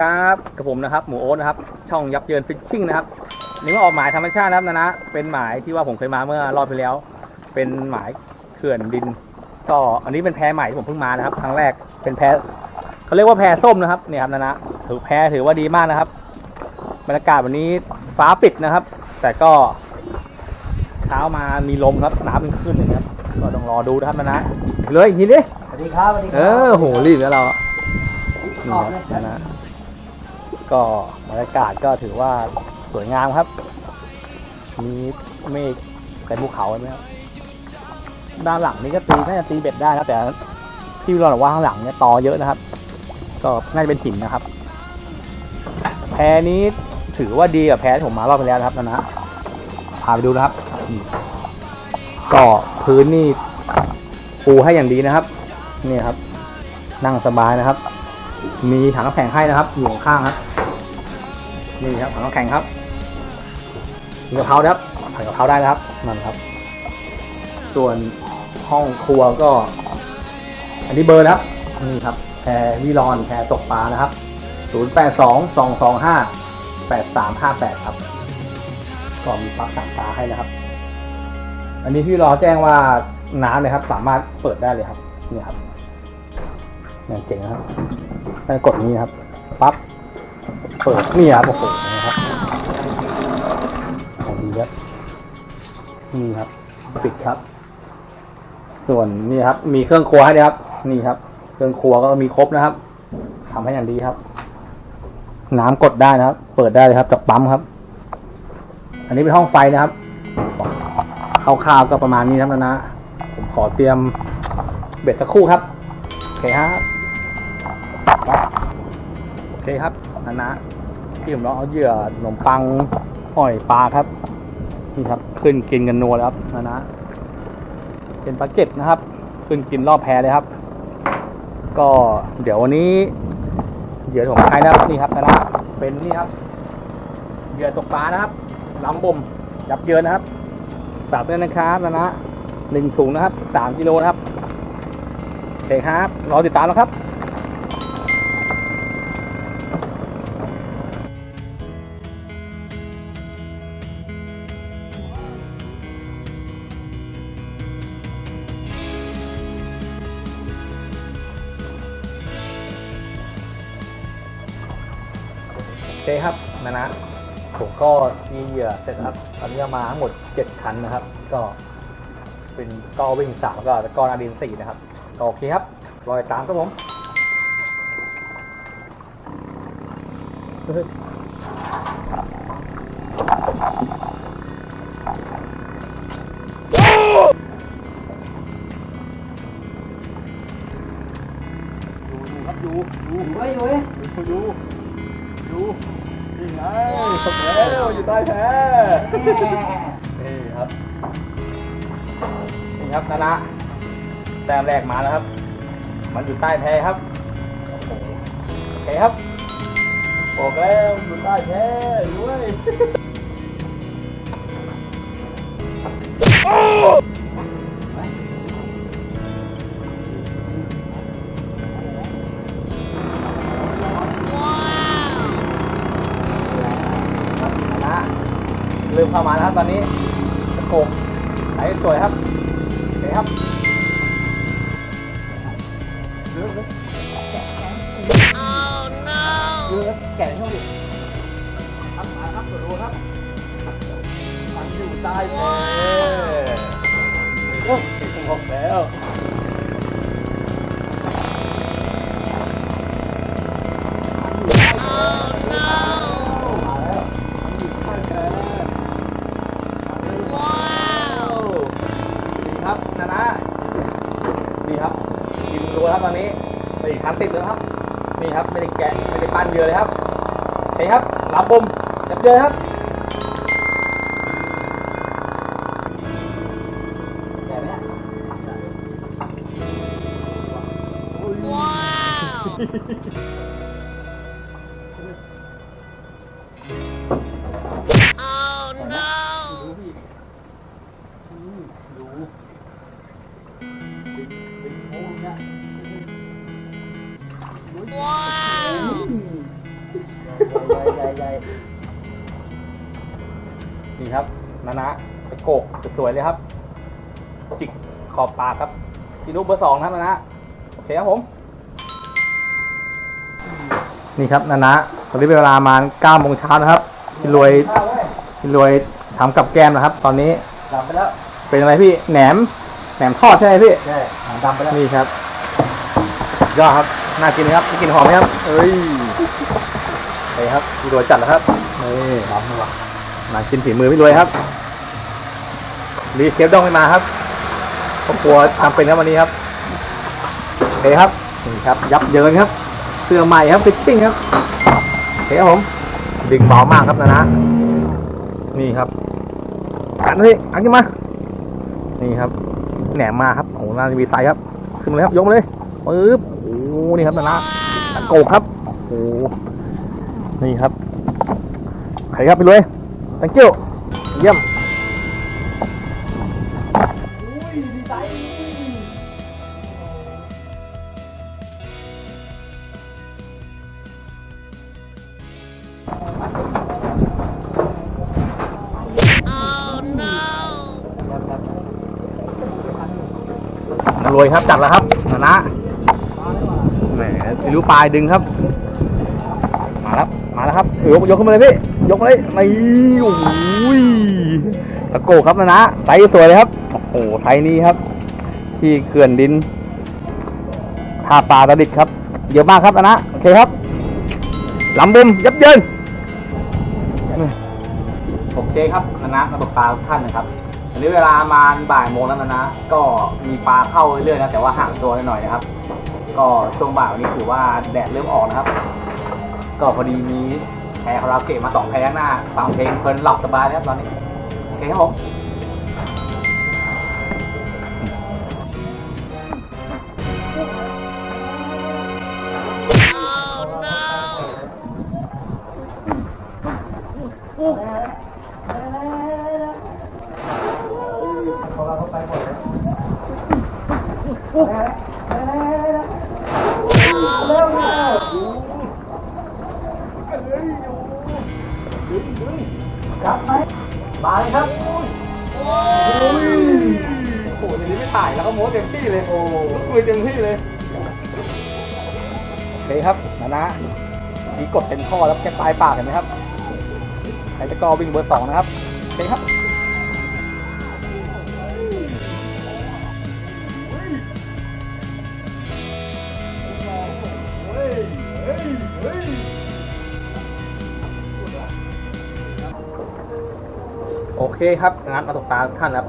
ครับกับผมนะครับ หมูโอ๊ตนะครับ ช่องยับเยินฟิชชิ่งนะครับนี่ว่าออกหมายธรรมชาตินะครับนะนะ เป็นหมายที่ว่าผมเคยมาเมื่อรอบที่แล้ว เป็นหมายเขื่อนดิน ก็อันนี้เป็นแพใหม่ที่ผมเพิ่งมานะครับ ครั้งแรก เป็นแพเขาเรียกว่าแพส้มนะครับ เนี่ยครับนะนะ ถือแพถือว่าดีมากนะครับ บรรยากาศวันนี้ฟ้าปิดนะครับ แต่ก็เช้ามามีลมครับน้ำมันขึ้นอย่างเงี้ยครับ ก็ต้องรอดูนะครับนะนะเลยอีกทีดิสวัสดีครับสวัสดีคเอรัอโหรีบแล้วเราขอบเลยนะนะ ก็บรรยากาศก็ถือว่าสวยงามครับ มีเมฆเป็นภูเขาใช่ไหมครับด้านหลังนี้ก็ตีน่าจะตีเบ็ดได้นะแต่ที่เราบอกว่าข้างหลังเนี่ยตอเยอะนะครับ ก็น่าจะเป็นหินนะครับ แพนี้ถือว่าดีกับแพที่ผมมารอบไปแล้วนะครับนะนะพาไปดูนะครับก็พื้นนี่ปูให้อย่างดีนะครับนี่ครับ นั่งสบายนะครับ มีถังน้ำแข็งให้นะครับอยู่ข้างครับ นี่ครับถังน้ำแข็งครับมีกะเพรานะครับผัดกะเพราได้นะครับนั่นครับ ส่วนห้องครัวก็ อันนี้เบอร์นะครับนี่ครับแพรวิรอนแพรตกปลานะครับ 0 8 2 2 2 5 8 3 5 8 ครับก็มีปลั๊กสั่งปลาให้นะครับ อันนี้พี่รอแจ้งว่าน้ำเลยครับ สามารถเปิดได้เลยครับนี่ครับเนี่เจ๋งนะครับกดนี้ครับปั๊บ เปิดนี่ครับโอ้โหนะครับเอาดีครับนี่ครับ ปิดครับ ส่วนนี่ครับ มีเครื่องครัวให้ครับ นี่ครับ เครื่องครัวก็มีครบนะครับทำให้อย่างดีครับ น้ำกดได้นะครับ เปิดได้เลยครับจากปั๊มครับ อันนี้เป็นห้องไฟนะครับคร่าวๆก็ประมาณนี้ครับนะนะผมขอเตรียมเบ็ดสักครู่ครับโอเคครับโอเคครับนะนะ ที่ผมลองเอาเหยื่อขนมปังหอยปลาครับนี่ครับ ขึ้นกินกันนัวแล้วครับนะนะเป็นปลาเก็ตนะครับ ขึ้นกินรอบแพเลยครับ ก็เดี๋ยววันนี้เหยื่อของใครนะครับนี่ครับนะนะเป็นนี่ครับเหยื่อตกปลานะครับลำบ่มยับเยินนะครับฝากด้วยนะครับนะนะหนึ่งถุงนะครับสามกิโลนะครับโอเคครับรอติดตามนะครับ มีเหยื่อเสร็จครับตอนนี้มาทั้งหมด 7 คันนะครับ ก็เป็นกอวิ่งสามแล้วก็กอนาดินสี่นะครับก็โอเคครับรอยตามครับผมเฮ้ยดูครับดูดูเฮ้ยเว้ยดูดูดู นี่ไงตกแล้วอยู่ใต้แพ้นี่ครับนี่ครับนะนะแต้มแรกมาแล้วครับ มันอยู่ใต้แพครับโอเคครับบอกแล้วอยู่ใต้แพด้วย เข้ามานะครับตอนนี้ตะโกกไหลสวยครับเห็นครับเลือกแก่เข้าดิครับ ครับตอนนี้สี่คันติดแล้วครับ นี่ครับไม่ได้แกะไม่ได้ปั้นเยอะเลยครับโอเคครับรับบุมจับเจอครับ ใหญ่ใหญ่นี่ครับนานะตะโกกสวยๆเลยครับ จิกขอบปากครับจีนุเบอร์สองครับนานะโอเคครับผม นี่ครับนานะตอนนี้เป็นเวลาประมาณเก้าโมงเช้านะครับพี่รวยข้าวเว้ยพี่รวยทำกับแกล้มนะครับ ตอนนี้ดำไปแล้ว เป็นอะไรพี่แหนมแหนมทอดใช่ไหมพี่ใช่หางดำไปแล้วนี่ครับยอดครับน่ากินไหมครับได้กลินหอมไหมครับเอ้ยไป ครับพี่รวยจัดแล้วครับนี่ดำเลยว่ะมากินฝีมือพี่รวยครับรีเชฟดองไม่มาครับครอบครัวทำเป็นครับวันนี้ครับโอเคครับนี่ครับ ยับเยินครับเสื้อใหม่ครับฟิชชิ่งครับโอเคครับผมดึงเบามากครับนะนะนี่ครับอันนี้อันนี้มา นี่ครับ แหนมมาครับโอ้โหน่าจะมีไซส์ครับ ขึ้นมาเลยครับ ยกมาเลยปึ๊บโอ้โหนี่ครับนะนะตะโกกครับ โอ้โห นี่ครับใครครับไปเลย thank you เยี่ยมรวยครับจัดแล้วครับนะนะแหมไม่รู้ปลายดึงครับ ยกยกขึ้นมาเลยพี่ ยกเลยนี่โอ้ยตะโกครับนะนะไซส์สวยเลยครับ โอ้โหไซส์นี้ครับ ที่เขื่อนดินท่าปลาตะดิดครับ เยอะมากครับนะนะโอเคครับลำบุมยับเยินโอเคครับนะนะมาตกปลาทุกท่านนะครับอันนี้เวลามาบ่ายโมงแล้วนะนะ ก็มีปลาเข้าเรื่อยๆนะ แต่ว่าห่างตัวหน่อยนะครับ ก็ช่วงบ่ายวันนี้ถือว่าแดดเริ่มออกนะครับ ก็พอดีมี แพรคาราโอเกะมาสองแพรข้างหน้าฟังเพลงเพลินหลับสบายแล้วตอนนี้โอเคครับผมเข มาเลยครับโอ้โหทีนี้ไม่ถ่ายแล้วก็โม้เต็มที่เลยโอ้คุยเต็มที่เลยโอเคครับนะนะนี่กดเต็มข้อแล้วแค่ปลายปากเห็นไหมครับใครจะกอวิ่งเบอร์สองนะครับโอเคครับ คครับงั้นมาตกตาท่านครับ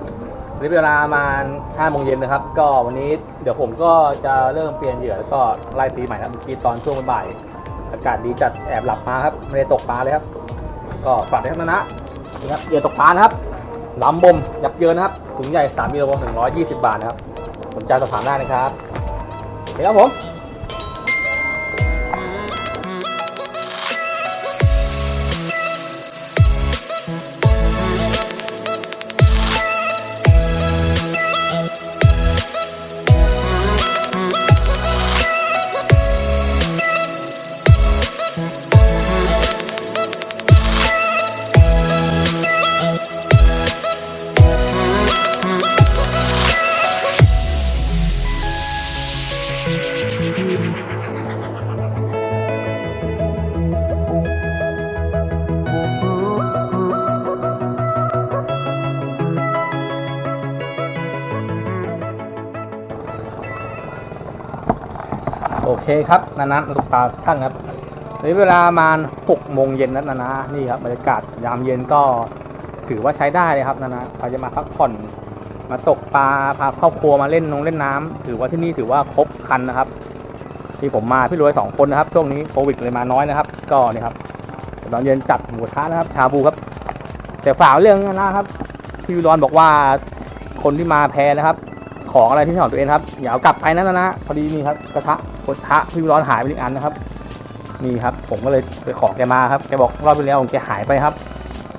วันนี้เวลาประมาณ5โมงเย็นนะครับ ก็วันนี้เดี๋ยวผมก็จะเริ่มเปลี่ยนเหยื่อแล้วก็ไล่ตีใหม่ครับเมื่อกี้ตอนช่วงบ่าย อากาศดีจัดแอบหลับมาครับไม่ได้ตกปลาเลยครับ ก็ฝากด้วยครับนะนะนี่ครับเหยื่อตกปลานะครับลำบมยับเยินนะครับถุงใหญ่3กิโลถึง120 บาทนะครับสนใจสอบถามได้นะครับโอเคครับผม เคครับนานะลูกตาท่านครับในเวลาประมาณ6โมงเย็นนะนานะนี่ครับบรรยากาศยามเย็นก็ถือว่าใช้ได้เลยครับนานะใครจะมาพักผ่อนมาตกปลาพาครอบครัวมาเล่นนงเล่นน้ำถือว่าที่นี่ถือว่าครบครันนะครับ ที่ผมมาพี่รวยสองคนนะครับช่วงนี้โควิดเลยมาน้อยนะครับ ก็นี่ครับตอนเย็นจัดหมูกระทะนะครับ ชาบูครับ แต่ฝากเรื่องนะครับพี่วิรอนบอกว่าคนที่มาแพ้นะครับ ของอะไรที่เป็นของตัวเองครับอย่าเอากลับไปนะนะนะพอดีนี่ครับกระทะกระทะพี่วิรอนหายไปหนึ่งอันนะครับนี่ครับ ผมก็เลยไปขอแกมาครับแกบอกรอบที่แล้วของแกหายไปครับ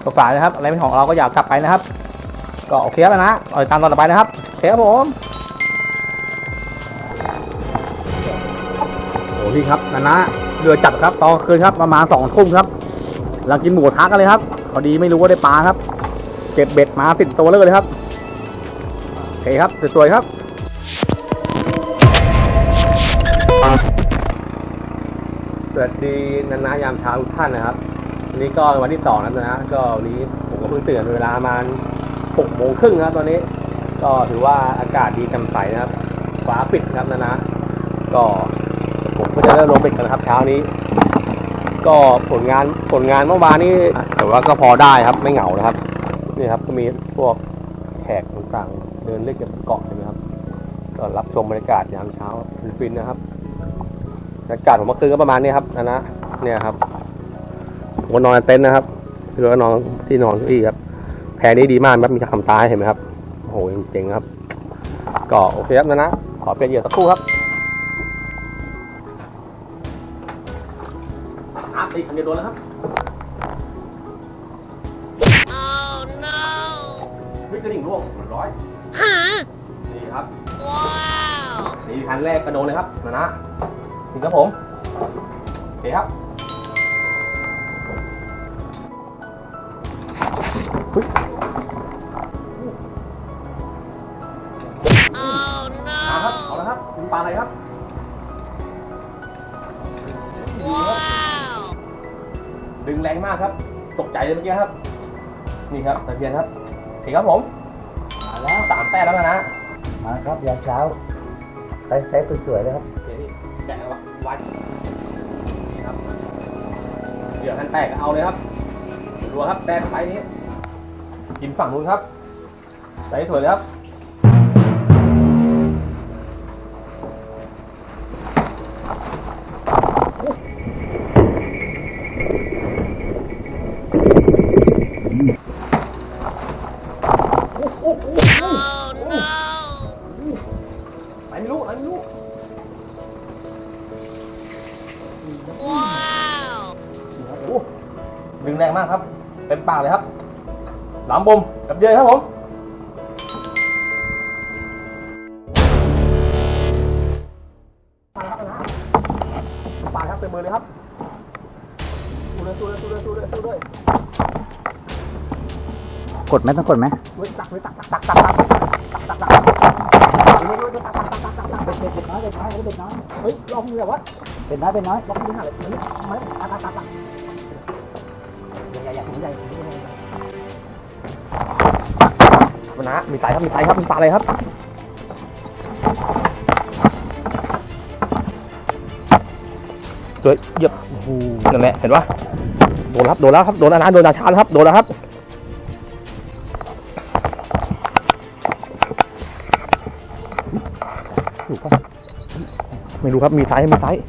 ก็ฝานะครับ อะไรเป็นของเราก็อย่าเอากลับไปนะครับ ก็โอเคแล้วนะเอาตามตอนต่อไปนะครับโอเคครับผมโอ้พี่ครับนะนะเรือจัดครับตอนคืนครับประมาณสองทุ่มครับเรากินหมูกระทะกันเลยครับพอดีไม่รู้ว่าได้ปลาครับ เก็บเบ็ดมาติดตัวเลยครับ เคครับ สวยๆครับ สวัสดีนานะยามเช้าทุกท่านนะครับวันนี้ก็วันที่สองแล้วนะ ก็วันนี้ผมก็เพิ่งตื่นเวลาประมาณหกโมงครึ่งครับตอนนี้ ก็ถือว่าอากาศดีจ่มใสนะครับ ฟ้าปิดครับนะนะ ก็ผมก็จะเริ่มลงเบ็ดกันครับเช้านี้ ก็ผลงานผลงานเมื่อวานนี้แต่ว่าก็พอได้ครับไม่เหงานะครับ นี่ครับก็มีพวกแขกต่างๆ เดินเล่นกันบนเกาะใช่ไหมครับ ก็รับชมบรรยากาศยามเช้าฟินๆนะครับบรรยากาศของเมื่อคืนก็ประมาณนี้ครับนะนะเนี่ยครับผมก็นอนในเต็นท์นะครับพี่รู้ก็นอนที่นอนเก้าอี้ครับแพรนี้ดีมากครับมีคำตายเห็นไหมครับโอ้โหเจ๋งๆครับ ก็โอเคครับนะนะขอเปลี่ยนเหยื่อสักครู่ครับอาตีคันเดียวโดนแล้วครับ Oh no! วิ่งกระดิ่งร่วงหนึ่งร้อย Huh? นี่ครับ Wow! นี่คันแรกกระโดดเลยครับนะนะถึงครับผมโอเคครับอุ๊ย Oh มาครับ no! เอาละครับมีปลาอะไรครับ Wow! ดึงแรงมากครับ ตกใจเลยเมื่อกี้ครับ นี่ครับตะเพียนครับโอเคครับผมมา แล้วสามแต้มแล้วนะมาครับยามเช้าไซส์ไซส์สวยๆเลยครับโอเคพี่แกะไว้นี่ครับเดี๋ยวท่านแตกก็เอาเลยครับดูครับแต้มไซส์นี้กินฝั่งนู้นครับไซส์สวยเลยครับ มปากเลยครับหลามบมกับเยอครับผมปากครับเต็มมือเลยครับสู้เลยสู้เลยสู้เลยสู้เลยสู้เลยกดไหมต้องกดไหมเว้ตักตักตักตักตักตักตักตักตักเป็กน้อยเด็กน้อยเด็กน้อเฮ้ยลองเหนือวะเป็นน้อยเป็นน้อยลองดูหน่อยเฮ้ยตักตักตัก นนะ มีไตครับ มีไตครับ มีปลาอะไรครับ ตัวเหยียบโอ้โหนั่นแหละ เห็นปะโดนแล้วครับโดนแล้วครับ โดนอานาโดนอาชาแล้วครับ โดนแล้วครับถูกปะไม่รู้ครับ มีไซส์มีไซส์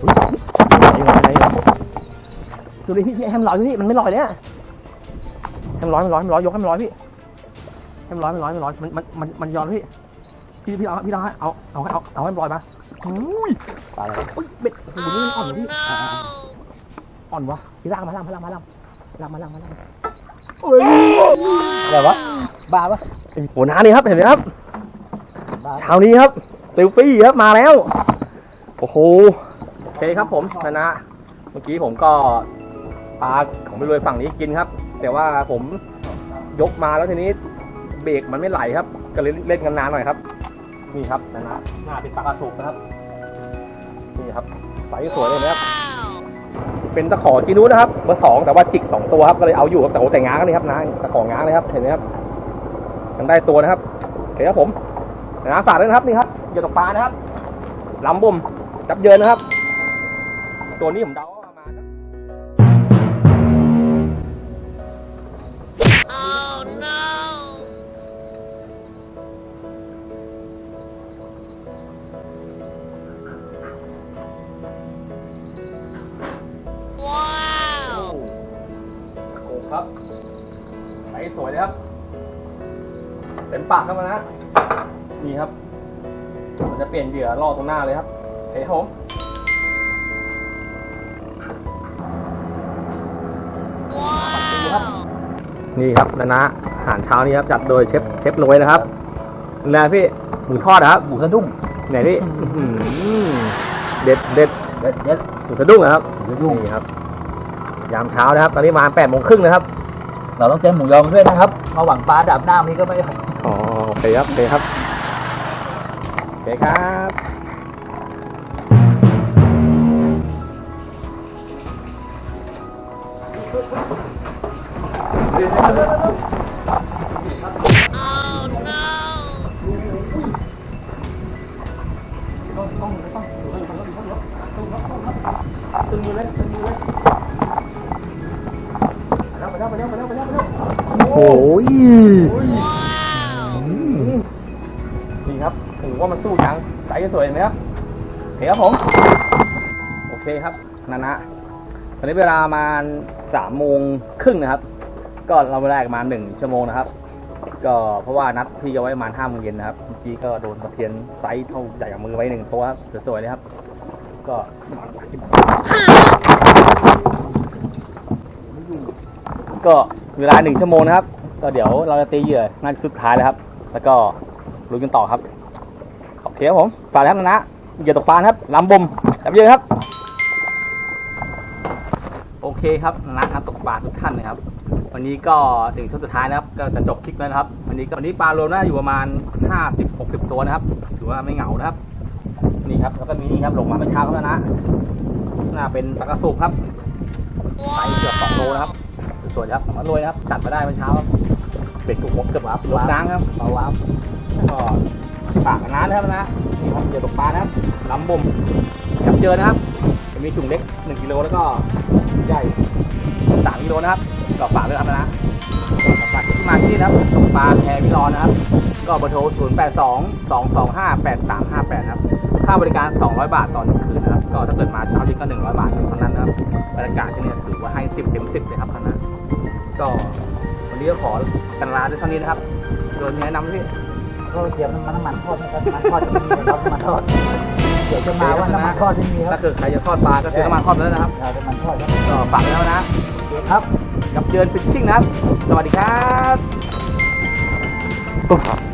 ไหนไหนไหนดูดิพี่พี่ให้มันลอยดูพี่มันไม่ลอยเนี่ยให้มันลอยมันลอยมันลอยยกให้มันลอยพี่ ให้มันลอยมันลอยมันลอยมันมันมันมันย้อนพี่พี่พี่เอาพี่เอาให้เอาเอาให้เอาเอาให้มันลอยมาอุ้ยปลาอะไรอุ้ยเบ็ดโอ้โหนี่มันอ่อนอยู่พี่ no! อ่อนวะพี่ลากมาลากมาลากมาลากลากมาลากมาลากมาอะไรวะบ้าปะไอ้โหน้านี่ครับเห็นไหมครับบ้าเช้านี้ครับเซลฟี่ครับมาแล้วโอ้โหโอเคครับผมนะนะ เมื่อกี้ผมก็ปลาของไม่รวยฝั่งนี้กินครับ แต่ว่าผมยกมาแล้วทีนี้ เบรกมันไม่ไหลครับ ก็เลยเล่นกันนานหน่อยครับ นี่ครับนะนะหน้าเป็นปลากระสุกนะครับ นี่ครับใสสวยเลยนะครับ Wow! เป็นตะขอจีนุนะครับเบอร์สองแต่ว่าจิกสองตัวครับก็เลยเอาอยู่ครับแต่โอ้แต่ง้างกันเลยครับนะตะของง้างเลยครับเห็นไหมครับมันได้ตัวนะครับโอเคครับผมนะฝากด้วยนะครับนี่ครับอย่าตกปลานะครับลำบุ่มจับเยินนะครับ ตัวนี้ผมเดา หน้าเลยครับโอเคครับผม Wow! นี่ครับนะนะอาหารเช้านี้ครับจัดโดยเชฟเชฟโรยนะครับนะพี่หมูทอดนะครับหมูสะดุ้งไหนพี่อื้อหือเด็ดเด็ดเด็ดเด็ดหมูสะดุ้งนะครับหมูสะดุ้งนี่ครับ ยามเช้านะครับ ตอนนี้มาแปดโมงครึ่งนะครับ เราต้องเจอหมูยอมาด้วยนะครับมาหวังปลาดับหน้านี้ก็ไม่อ๋อโอเคครับโอเคครับโอเคครับ ครับถือว่ามันสู้จังใสสวยเห็นไหมครับโอเคครับผม โอเคครับนานะตอนนี้เวลาประมาณสามโมงครึ่งนะครับ ก็เราเวลาประมาณหนึ่งชั่วโมงนะครับ ก็เพราะว่านัดที่เอาไว้ประมาณห้าโมงเย็นนะครับเมื่อกี้ก็โดนตะเพียนไซส์เท่าใหญ่กับมือไว้หนึ่งตัวครับสวยๆเลยครับ ก็ก็เวลาหนึ่งชั่วโมงนะครับ ก็เดี๋ยวเราจะตีเหยื่อนัดสุดท้ายแล้วครับ แล้วก็ ลุยกันต่อครับโอเคครับผมฝากแล้วนะนะเหยื่อตกปลานะครับลำบมจับเหยื่อครับ โอเคครับนะครับตกปลาทุกท่านนะครับ วันนี้ก็ถึงช่วงสุดท้ายนะครับ ก็จะจบคลิปแล้วนะครับ วันนี้ก็วันนี้ปลารวมน่าอยู่ประมาณห้าสิบหกสิบตัวนะครับถือว่าไม่เหงานะครับ นี่ครับแล้วก็มีนี่ครับลงมาเมื่อเช้าแล้วนะน่าเป็นปลากระสุกครับไซส์เกือบสองโลนะครับสวยๆครับมาโรยนะครับจัดมาได้เมื่อเช้าครับเบ็ดกุกมกเกือบวับลดน้ำครับเบาวับ ก็ปากน้านะครับนะนี่ครับเหยื่อตกปลานะครับลำบมจับเจอนะครับ จะมีถุงเล็กหนึ่งกิโลแล้วก็ใหญ่สามกิโลนะครับก็ฝากด้วยครับนะฝากที่มาที่นะครับตกปลาแพรพิรอนนะครับ ก็เบอร์โทร 0 8 2 2 2 5 8 3 5 8ครับ ค่าบริการ 200 บาทต่อหนึ่งคืนนะครับ ก็ถ้าเกิดมาเช้านี้ก็ 100 บาทเท่านั้นนะครับบรรยากาศที่นี่ถือว่าให้ 10เต็ม10เลยครับคณะก็วันนี้ก็ขอกันลาด้วยเท่านี้นะครับ โดยมีแนะนำที่ เขาเดี๋ยวมันน้ำมันทอดนะครับน้ำมันทอดที่มีนะครับน้ำมันทอดเดี๋ยวจะมาว่าน้ำมันทอดที่มีครัถ้าบเกิดใครจะทอดปลาก็คือน้ำมันทอดแล้วนะครับเอาจะมันทอดครับก็ฝากไว้แล้วนะ ครับ กับเจิญฟิชชิ่งนะครับ สวัสดีครับ